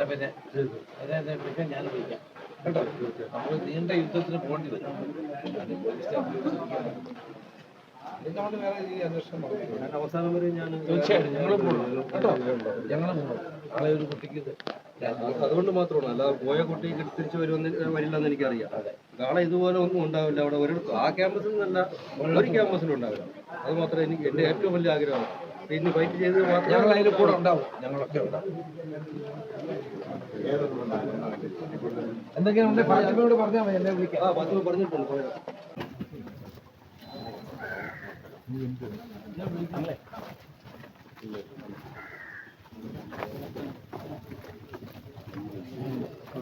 പിന്നെ പിന്നെ ഞാൻ വിളിക്കാം കേട്ടോ നമ്മൾ നീണ്ട യുദ്ധത്തിന് പോകേണ്ടി വരും അത്. അവസാനം വരെ ഞാൻ തീർച്ചയായിട്ടും ഞങ്ങളും പോകണം കേട്ടോ ഞങ്ങളും പോകണം നാളെ ഒരു കുട്ടിക്ക് അതുകൊണ്ട് മാത്രമാണ് അല്ലാതെ പോയ കുട്ടി തിരിച്ചു വരുമെന്ന് വരില്ലെന്ന് എനിക്കറിയാം നാളെ ഇതുപോലെ ഒന്നും ഉണ്ടാവില്ല. അവിടെ ഒരു ആ ക്യാമ്പസിൽ നിന്നല്ല ഒരു ക്യാമ്പസിലും ഉണ്ടാവില്ല. അത് മാത്രമേ എനിക്ക് എന്റെ ഏറ്റവും വലിയ ആഗ്രഹമാണ്. പിന്നെ ഫൈറ്റ് ചെയ്ത് ഞങ്ങൾ അതിൽ കൂടെ ഉണ്ടാവും. ഞങ്ങളൊക്കെ ഉണ്ടാവും. എന്തെങ്കിലും ഉണ്ടെങ്കിൽ ഫാത്തിമയോട് പറഞ്ഞാൽ മതി എന്നെ വിളിക്കാം ആ പത്ത് പറഞ്ഞിട്ടുണ്ട്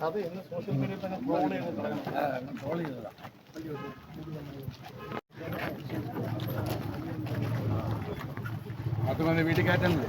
അത് ഇന്ന് സോഷ്യൽ മീഡിയയിൽ തന്നെ ട്രോൾ ചെയ്ത് ട്രോൾ ചെയ്തതാ അത് മതി വീട്ടിൽ കയറ്റുന്നത്